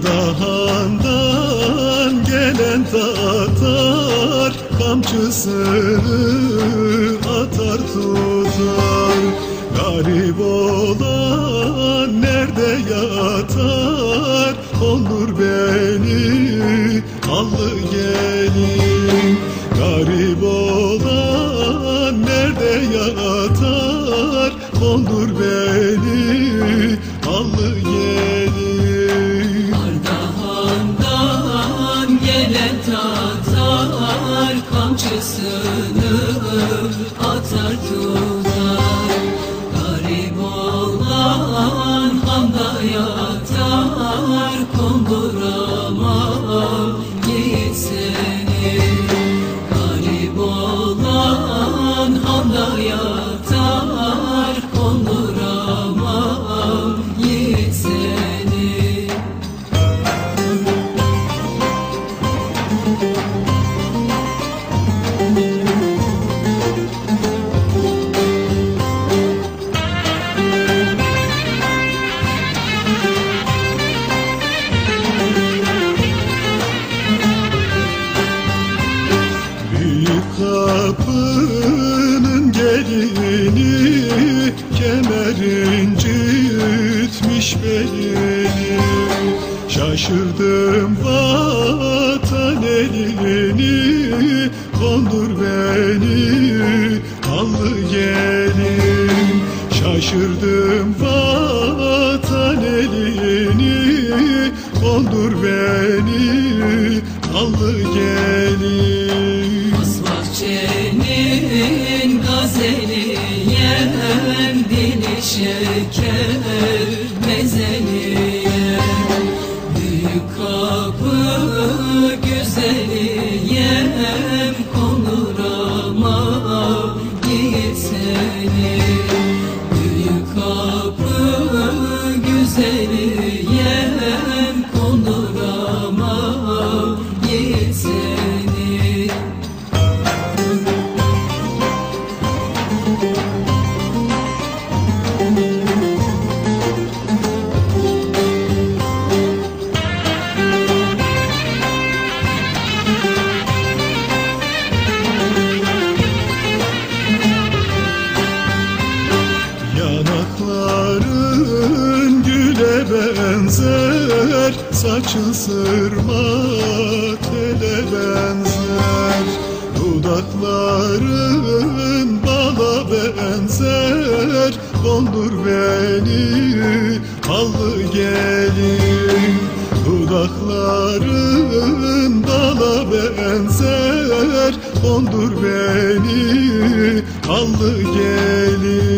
Ardahan'dan gelen Tatar Kamçısını atar tutar. Garip olan nerede yatar? Olur beni allı gelin. Garip olan nerede yatar? Olur beni. Kamçısını atar tutar Garip olan yatar konduramam yiğit seni Garip olan gelini Kemerin cütmüş belini. Şaşırdım vatan elini. Kondur beni allı gelin Şaşırdım vatan elini. Kondur beni allı gelin Bahçenin gazeli şeker mezeli yem Büyük kapı güzeli yem konur Yanakların güle benzer Saçın sırma tele benzer. Dudakların bala benzer Kondur beni allı gelin. Dudakların bala benzer Kondur beni allı gelin